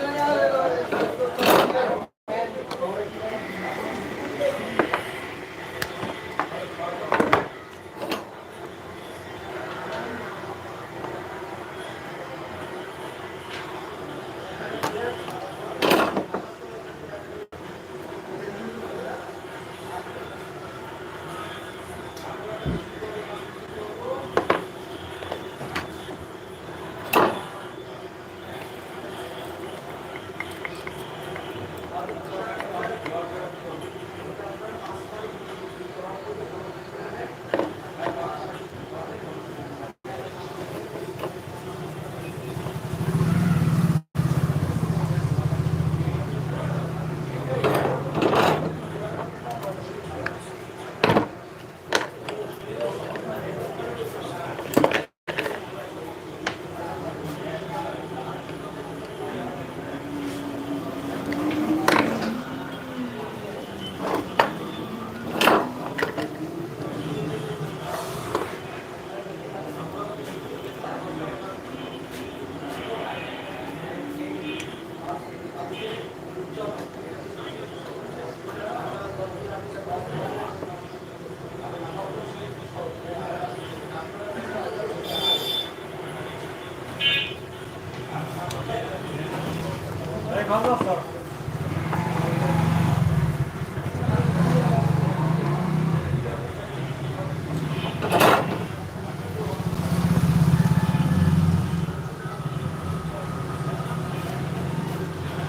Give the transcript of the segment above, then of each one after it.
Yeah.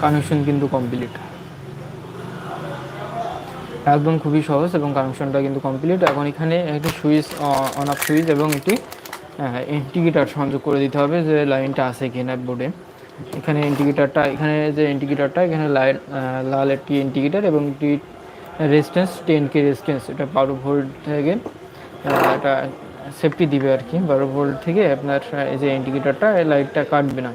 Connection কিন্তু complete একদম খুবই সহজ এবং কানেকশনটা কিন্তু কমপ্লিট এখন এখানে একটি সুইচ অন অফ সুইচ এবং একটি ইন্ডিকেটার সংযোগ করে দিতে হবে যে লাইনটা আছে কিনা বোর্ডে এখানে ইন্ডিকেটারটা এখানে যে ইন্ডিকেটারটা এখানে লাল একটি ইন্ডিকেটার এবং একটি রেজিস্ট্যান্স টেন কে রেজিস্ট্যান্স এটা বারো ভোল্ট থেকে একটা সেফটি দিবে আর কি। বারো ভোল্ট থেকে আপনার এই যে ইন্ডিকেটারটা লাইটটা কাটবে না।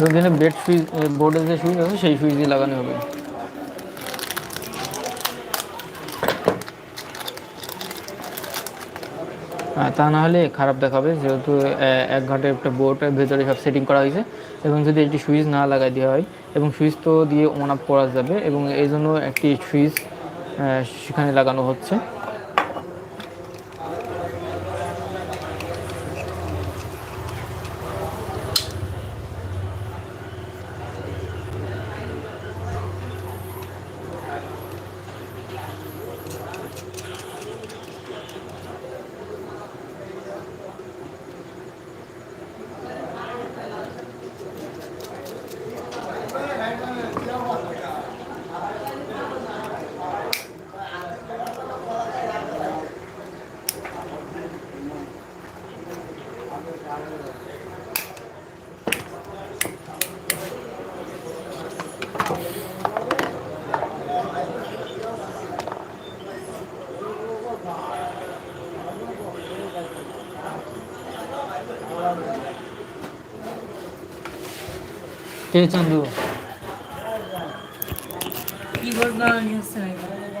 যতদিনে বেড সুইচ বোর্ডে যে সুইচ আছে, সেই সুইচ দিয়ে লাগানো হবে। তা না হলে খারাপ দেখাবে, যেহেতু এক ঘণ্টার একটা বোর্ডের ভেতরে সব সেটিং করা হয়েছে। এবং যদি একটি সুইচ না লাগাই দেওয়া হয়, এবং সুইচ তো দিয়ে অন অফ করা যাবে, এবং এই জন্য একটি সুইচ সেখানে লাগানো হচ্ছে। কে চান্দু? হচ্ছে নাকি